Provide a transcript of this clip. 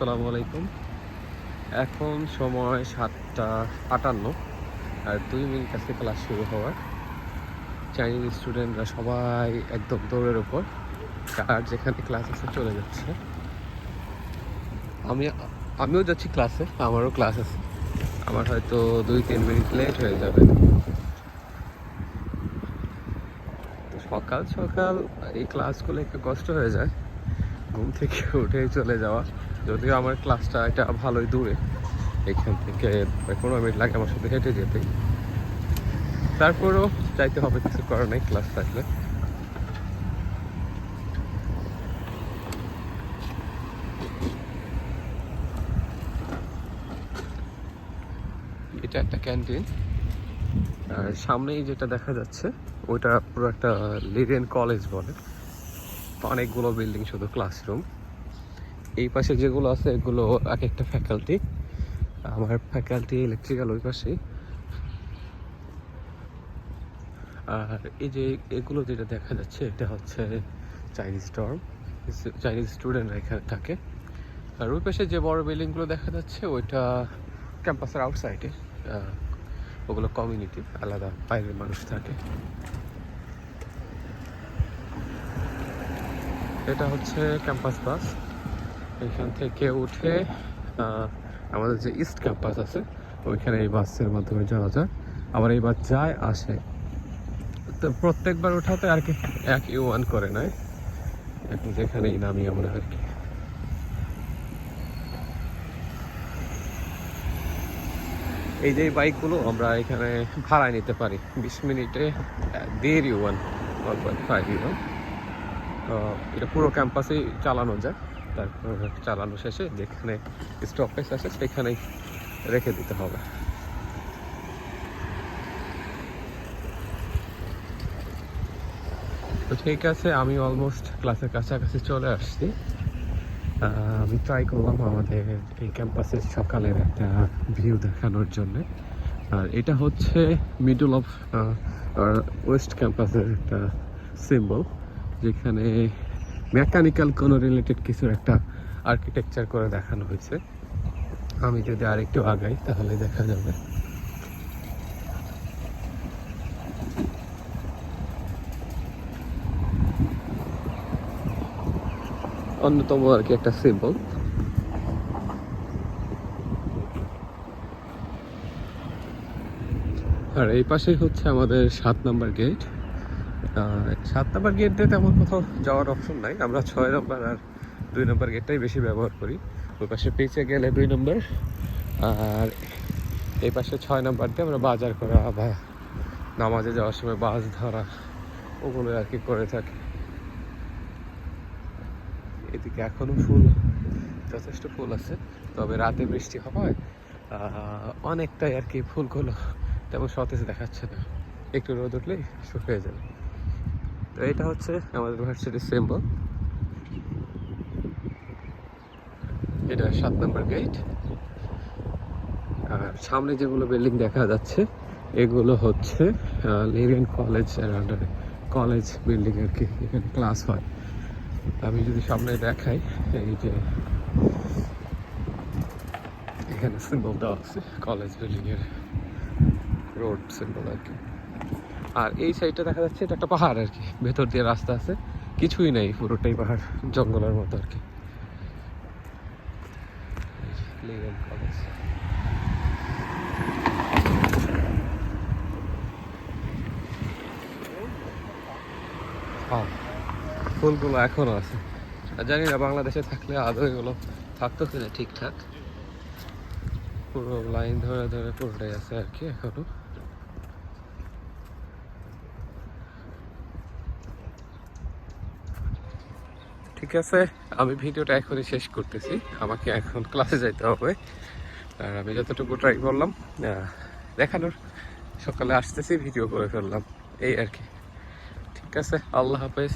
আসসালামু আলাইকুম। এখন সময় সাতটা আটান্ন আর দুই মিনিট আছে ক্লাস শুরু হওয়ার। চাইনিজ স্টুডেন্টরা সবাই একদম দৌড়ের ওপর আর যেখানে ক্লাস আছে চলে যাচ্ছে। আমি, আমিও যাচ্ছি ক্লাসে আমারও ক্লাস আছে। আমার হয়তো দুই, তিন মিনিট লেট হয়ে যাবে। সকাল সকাল এই ক্লাসগুলো একটু কষ্ট হয়ে যায়। ঘুম থেকে উঠেই চলে যাওয়া। যদিও আমার ক্লাসটা এটা ভালোই দূরে, এখান থেকে পনেরো মিনিট লাগে আমার সাথে হেঁটে যেতে। তারপরেও যাইতে হবে, কিছু করার নেই, ক্লাস থাকলে। এটা একটা ক্যান্টিন। আর সামনেই যেটা দেখা যাচ্ছে, ওইটা পুরো একটা লিডেন কলেজ বলে। অনেকগুলো বিল্ডিং, শুধু ক্লাসরুম এই পাশে যেগুলো আছে, এগুলো এক একটা ফ্যাকাল্টি আমার ফ্যাকাল্টি ইলেকট্রিক্যাল ওই পাশেই। আর এই যে এগুলো যেটা দেখা যাচ্ছে, এটা হচ্ছে চাইনিজ ডর্ম চাইনিজ স্টুডেন্টরা এখানে থাকে। আর ওই পাশে যে বড় বিল্ডিংগুলো দেখা যাচ্ছে, ওইটা ক্যাম্পাসের আউটসাইডে ওগুলো কমিউনিটি আলাদা বাইরের মানুষ থাকে। এটা হচ্ছে ক্যাম্পাস বাস এখান থেকে উঠে আমাদের যে ইস্ট ক্যাম্পাস আছে, ওইখানে এই বাসের মাধ্যমে যাওয়া যায়। আবার এই বাস যায় আসে। তো প্রত্যেকবার ওঠাতে আর কি এক ইউ ওয়ান করে নেয়। এখন যেখানেই নামি আমরা আর কি। এই যে বাইকগুলো আমরা এখানে ভাড়ায় নিতে পারি। বিশ মিনিটে দেড় U one one point five U এটা পুরো ক্যাম্পাসেই চালানো যায়। তারপর চালানো শেষে যেখানে স্টপেজ আছে সেখানেই রেখে দিতে হবে। তো ঠিক আছে, আমি অলমোস্ট ক্লাসের কাছাকাছি চলে আসছি। আমি ট্রাই করলাম আমাদের এই ক্যাম্পাসের সকালের একটা ভিউ দেখানোর জন্য। আর এটা হচ্ছে মিডল অফ ওয়েস্ট ক্যাম্পাসের একটা সিম্বল যেখানে মেকানিক্যাল কোনো রিলেটেড কিছুর একটা আর্কিটেকচার করে দেখানো হয়েছে। আমি যদি আরেকটু আগাই, তাহলে দেখা যাবে। অন্যতম আর কি একটা সিম্বল আর এই পাশেই হচ্ছে আমাদের সাত নাম্বার গেট সাত নাম্বার গেট দিয়ে তেমন কোথাও যাওয়ার অপশন নাই। আমরা ছয় নম্বর আর দুই নম্বর গেটটাই বেশি ব্যবহার করি। ওই পাশে পিছিয়ে গেলে দুই নম্বর। আর এই পাশে ছয় নম্বর দিয়ে আমরা বাজার করা বা নামাজে যাওয়ার সময় বাস ধরা ওগুলো আর কি করে থাকি। এদিকে এখনও ফুল, যথেষ্ট ফুল আছে। তবে রাতে বৃষ্টি হওয়ায় অনেকটাই আর কি ফুলগুলো তেমন সতেজ দেখাচ্ছে না। একটু রোদ উঠলেই শুকিয়ে যাবে। তো এটা হচ্ছে আমাদের ভার্সিটির সিম্বল এটা সাত নম্বর গেট আর সামনে যেগুলো বিল্ডিং দেখা যাচ্ছে, এগুলো হচ্ছে লিরিয়ান কলেজ আন্ডারে কলেজ বিল্ডিং আর কি, এখানে ক্লাস হয়। আমি যদি সামনে দেখাই, এই যে এখানে সিম্বল দেওয়া আছে কলেজ বিল্ডিং এর রোড সিম্বল আর কি। আর এই সাইডটা দেখা যাচ্ছে, এটা একটা পাহাড় আর কি। ভেতর দিয়ে রাস্তা আছে। কিছুই নেই, পুরোটাই পাহাড়, জঙ্গলের মতো আর কি। লিগেল ফুলগুলো এখনও আছে। জানি না, বাংলাদেশে থাকলে আদৌ এগুলো থাকতো কিনা ঠিকঠাক। পুরো লাইন ধরে ধরে পুরোটাই আছে আর কি এখনও। ঠিক আছে? আমি ভিডিওটা এখনই শেষ করতেছি। আমাকে এখন ক্লাসে যাইতে হবে। আর আমি যতটুকু ট্রাই করলাম দেখানোর। সকালে আসতেছি ভিডিও করে ফেললাম। এই আর কি। ঠিক আছে? আল্লাহ হাফেজ।